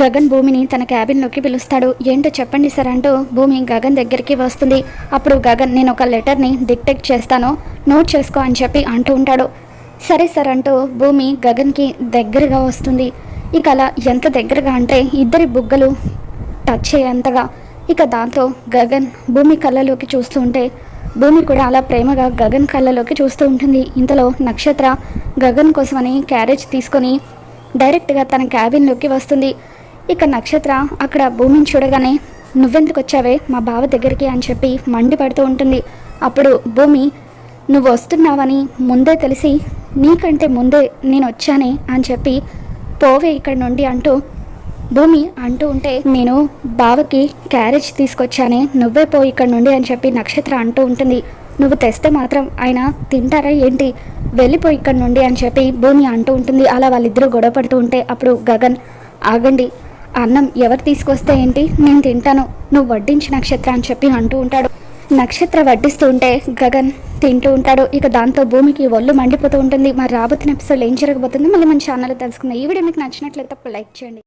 గగన్ భూమిని తన క్యాబిన్లోకి పిలుస్తాడు. ఏంటో చెప్పండి సార్ అంటూ భూమి గగన్ దగ్గరికి వస్తుంది. అప్పుడు గగన్ నేను ఒక లెటర్ని డిక్టెక్ట్ చేస్తాను. నోట్ చేసుకో అని చెప్పి అంటూ ఉంటాడు. సరే సార్ అంటూ భూమి గగన్కి దగ్గరగా వస్తుంది. ఇక అలా ఎంత దగ్గరగా అంటే ఇద్దరి బుగ్గలు టచ్ అయ్యేంతగా. ఇక దాంతో గగన్ భూమి కళ్ళలోకి చూస్తూ ఉంటే భూమి కూడా అలా ప్రేమగా గగన్ కళ్ళలోకి చూస్తూ ఉంటుంది. ఇంతలో నక్షత్ర గగన్ కోసమని క్యారేజ్ తీసుకొని డైరెక్ట్గా తన క్యాబిన్లోకి వస్తుంది. ఇక నక్షత్ర అక్కడ భూమిని చూడగానే నువ్వెందుకు వచ్చావే? మా బావ దగ్గరికి అని చెప్పి మండిపడుతూ ఉంటుంది. అప్పుడు భూమి నువ్వు వస్తున్నావని ముందే తెలిసి నీకంటే ముందే నేను వచ్చానే అని చెప్పి పోవే ఇక్కడ నుండి అంటూ భూమి అంటూ ఉంటే నేను బావకి క్యారేజ్ తీసుకొచ్చానే నువ్వే పో ఇక్కడ నుండి అని చెప్పి నక్షత్ర అంటూ ఉంటుంది. నువ్వు తెస్తే మాత్రం ఆయన తింటారా ఏంటి? వెళ్ళిపో ఇక్కడ నుండి అని చెప్పి భూమి అంటూ ఉంటుంది. అలా వాళ్ళిద్దరూ గొడవ పడుతూ ఉంటే అప్పుడు గగన్ ఆగండి అన్నం ఎవరు తీసుకొస్తే ఏంటి? నేను తింటాను. నువ్వు వడ్డించి నక్షత్ర అని చెప్పి అంటూ ఉంటాడు. నక్షత్ర వడ్డిస్తూ ఉంటే గగన్ తింటూ ఉంటాడు. ఇక దాంతో భూమికి ఒళ్ళు మండిపోతూ ఉంటుంది. మరి రాబోతున్న ఎపిసోడ్ ఏం జరగబోతుందో మళ్ళీ మన ఛానల్లో తెలుసుకుందాం. ఈ వీడియో మీకు నచ్చినట్లయితే తప్ప లైక్ చేయండి.